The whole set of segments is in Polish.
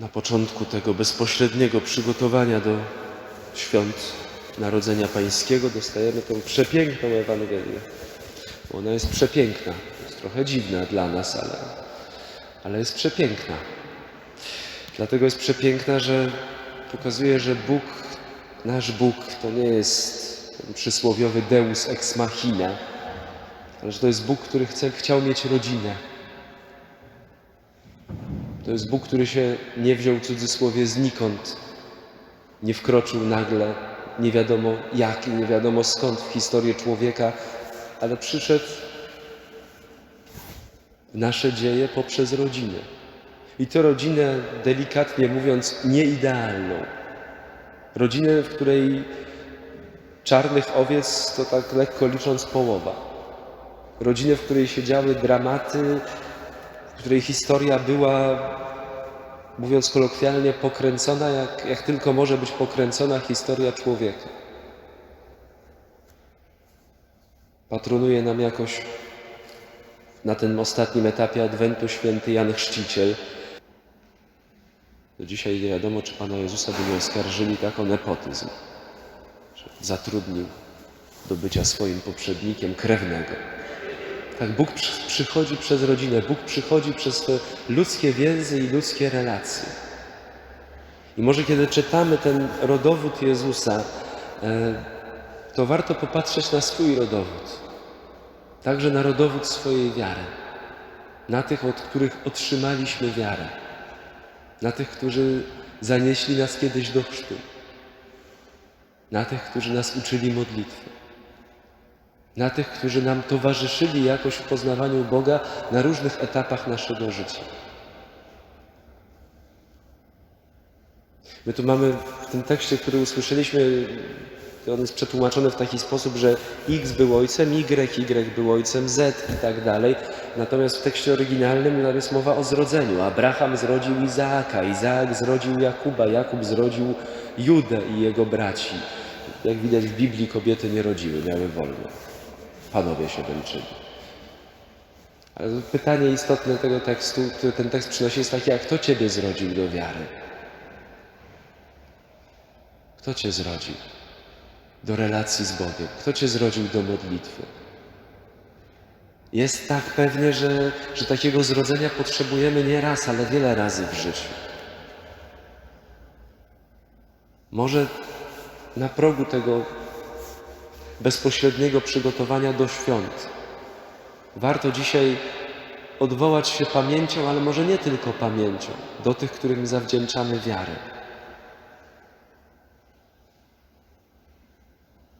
na początku tego bezpośredniego przygotowania do świąt Narodzenia Pańskiego dostajemy tę przepiękną Ewangelię. Ona jest przepiękna, jest trochę dziwna dla nas, ale, ale jest przepiękna. Dlatego jest przepiękna, że pokazuje, że Bóg, nasz Bóg, to nie jest ten przysłowiowy Deus ex machina, ale że to jest Bóg, który chce, chciał mieć rodzinę. To jest Bóg, który się nie wziął w cudzysłowie znikąd, nie wkroczył nagle, nie wiadomo jak i nie wiadomo skąd w historię człowieka, ale przyszedł w nasze dzieje poprzez rodzinę. I to rodzinę, delikatnie mówiąc, nieidealną. Rodzinę, w której czarnych owiec to tak lekko licząc połowa. Rodzinę, w której się działy dramaty, której historia była, mówiąc kolokwialnie, pokręcona, jak, jak tylko może być pokręcona historia człowieka. Patronuje nam jakoś na tym ostatnim etapie Adwentu święty Jan Chrzciciel. Do dzisiaj nie wiadomo, czy Pana Jezusa by nie oskarżyli tak o nepotyzm, że zatrudnił do bycia swoim poprzednikiem krewnego. Tak, Bóg przy- przychodzi przez rodzinę, Bóg przychodzi przez te ludzkie więzy i ludzkie relacje. I może kiedy czytamy ten rodowód Jezusa, e, to warto popatrzeć na swój rodowód, także na rodowód swojej wiary, na tych, od których otrzymaliśmy wiarę, na tych, którzy zanieśli nas kiedyś do chrztu, na tych, którzy nas uczyli modlitwy na tych, którzy nam towarzyszyli jakoś w poznawaniu Boga na różnych etapach naszego życia. My tu mamy w tym tekście, który usłyszeliśmy, on jest przetłumaczony w taki sposób, że X był ojcem Y, Y był ojcem Z i tak dalej. Natomiast w tekście oryginalnym tam jest mowa o zrodzeniu. Abraham zrodził Izaaka, Izaak zrodził Jakuba, Jakub zrodził Judę i jego braci. Jak widać w Biblii kobiety nie rodziły, miały wolno. Panowie się męczyli. Ale pytanie istotne tego tekstu, które ten tekst przynosi, jest takie, a kto Ciebie zrodził do wiary? Kto Cię zrodził do relacji z Bogiem? Kto Cię zrodził do modlitwy? Jest tak pewnie, że, że takiego zrodzenia potrzebujemy nie raz, ale wiele razy w życiu. Może na progu tego bezpośredniego przygotowania do świąt. Warto dzisiaj odwołać się pamięcią, ale może nie tylko pamięcią, do tych, którym zawdzięczamy wiarę.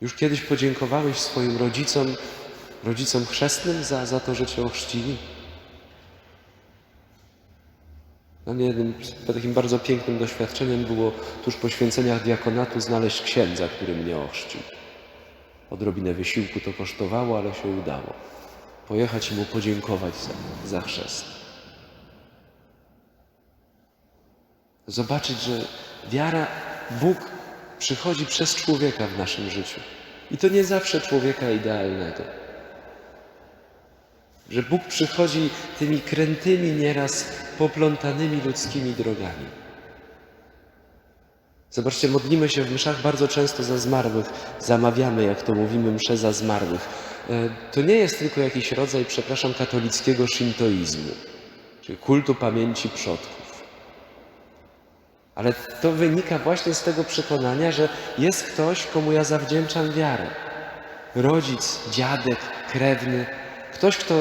Już kiedyś podziękowałeś swoim rodzicom, rodzicom chrzestnym za, za to, że cię ochrzcili? Dla mnie jednym takim bardzo pięknym doświadczeniem było tuż po święceniach diakonatu znaleźć księdza, który mnie ochrzcił. Odrobinę wysiłku to kosztowało, ale się udało. Pojechać i mu podziękować za, za chrzest. Zobaczyć, że wiara, Bóg przychodzi przez człowieka w naszym życiu. I to nie zawsze człowieka idealnego. Że Bóg przychodzi tymi krętymi, nieraz poplątanymi ludzkimi drogami. Zobaczcie, modlimy się w mszach bardzo często za zmarłych, zamawiamy, jak to mówimy, msze za zmarłych. E, To nie jest tylko jakiś rodzaj, przepraszam, katolickiego shintoizmu, czyli kultu pamięci przodków. Ale to wynika właśnie z tego przekonania, że jest ktoś, komu ja zawdzięczam wiarę. Rodzic, dziadek, krewny, ktoś, kto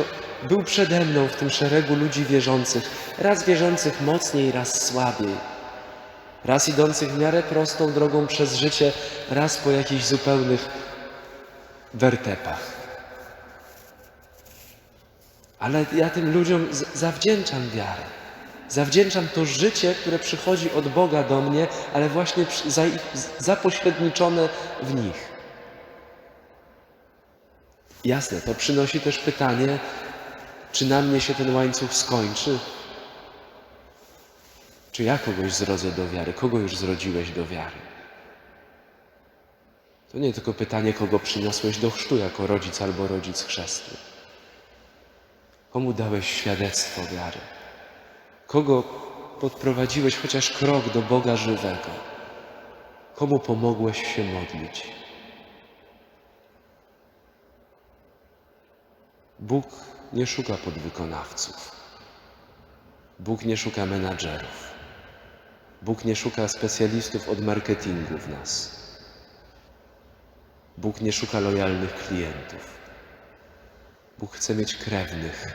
był przede mną w tym szeregu ludzi wierzących, raz wierzących mocniej, raz słabiej. Raz idących w miarę prostą drogą przez życie, raz po jakichś zupełnych wertepach. Ale ja tym ludziom zawdzięczam wiarę. Zawdzięczam to życie, które przychodzi od Boga do mnie, ale właśnie za, zapośredniczone w nich. Jasne, to przynosi też pytanie, czy na mnie się ten łańcuch skończy? Czy ja kogoś zrodzę do wiary? Kogo już zrodziłeś do wiary? To nie tylko pytanie, kogo przyniosłeś do chrztu jako rodzic albo rodzic chrzestny. Komu dałeś świadectwo wiary? Kogo podprowadziłeś chociaż krok do Boga żywego? Komu pomogłeś się modlić? Bóg nie szuka podwykonawców. Bóg nie szuka menadżerów. Bóg nie szuka specjalistów od marketingu w nas. Bóg nie szuka lojalnych klientów. Bóg chce mieć krewnych.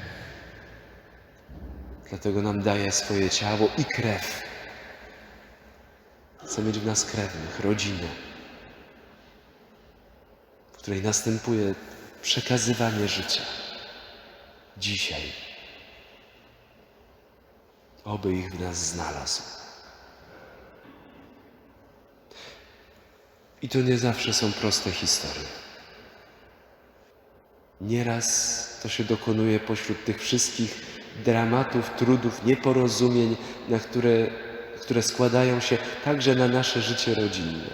Dlatego nam daje swoje ciało i krew. Chce mieć w nas krewnych, rodzinę, w której następuje przekazywanie życia. Dzisiaj. Oby ich w nas znalazł. I to nie zawsze są proste historie. Nieraz to się dokonuje pośród tych wszystkich dramatów, trudów, nieporozumień, na które, które składają się także na nasze życie rodzinne.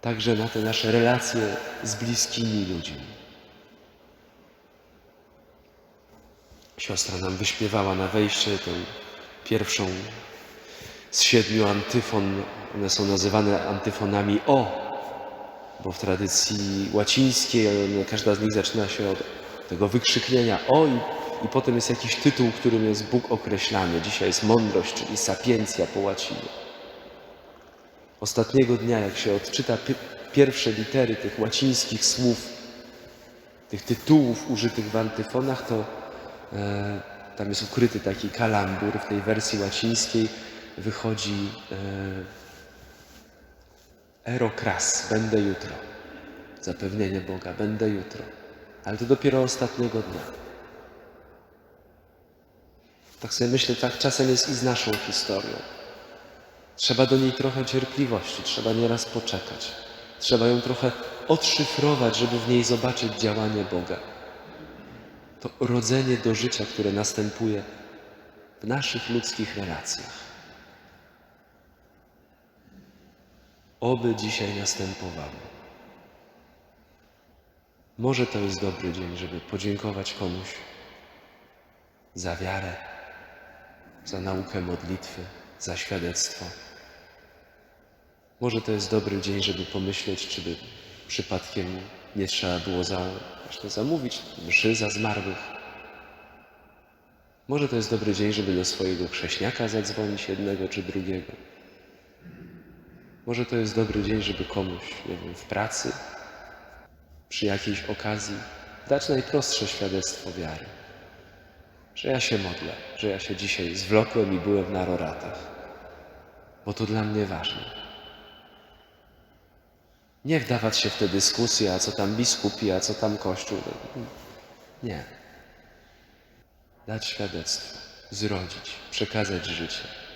Także na te nasze relacje z bliskimi ludźmi. Siostra nam wyśpiewała na wejście tę pierwszą z siedmiu antyfon. One są nazywane antyfonami O, bo w tradycji łacińskiej każda z nich zaczyna się od tego wykrzyknienia O i, i potem jest jakiś tytuł, którym jest Bóg określany. Dzisiaj jest mądrość, czyli sapiencja po łacinie. Ostatniego dnia, jak się odczyta pi- pierwsze litery tych łacińskich słów, tych tytułów użytych w antyfonach, to e, tam jest ukryty taki kalambur w tej wersji łacińskiej. Wychodzi e, erokras, będę jutro. Zapewnienie Boga, będę jutro. Ale to dopiero ostatniego dnia. Tak sobie myślę, tak czasem jest i z naszą historią. Trzeba do niej trochę cierpliwości, trzeba nieraz poczekać. Trzeba ją trochę odszyfrować, żeby w niej zobaczyć działanie Boga. To rodzenie do życia, które następuje w naszych ludzkich relacjach. Oby dzisiaj następowało. Może to jest dobry dzień, żeby podziękować komuś za wiarę, za naukę modlitwy, za świadectwo. Może to jest dobry dzień, żeby pomyśleć, czy by przypadkiem nie trzeba było za, zamówić mszy za zmarłych. Może to jest dobry dzień, żeby do swojego chrześniaka zadzwonić jednego czy drugiego. Może to jest dobry dzień, żeby komuś, nie wiem, w pracy, przy jakiejś okazji dać najprostsze świadectwo wiary. Że ja się modlę, że ja się dzisiaj zwlokłem i byłem na roratach, bo to dla mnie ważne. Nie wdawać się w te dyskusje, a co tam biskupi, a co tam kościół. Nie. Dać świadectwo, zrodzić, przekazać życie.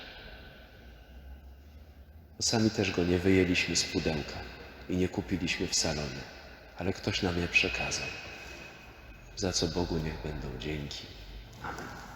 Sami też go nie wyjęliśmy z pudełka i nie kupiliśmy w salonie, ale ktoś nam je przekazał. Za co Bogu niech będą dzięki. Amen.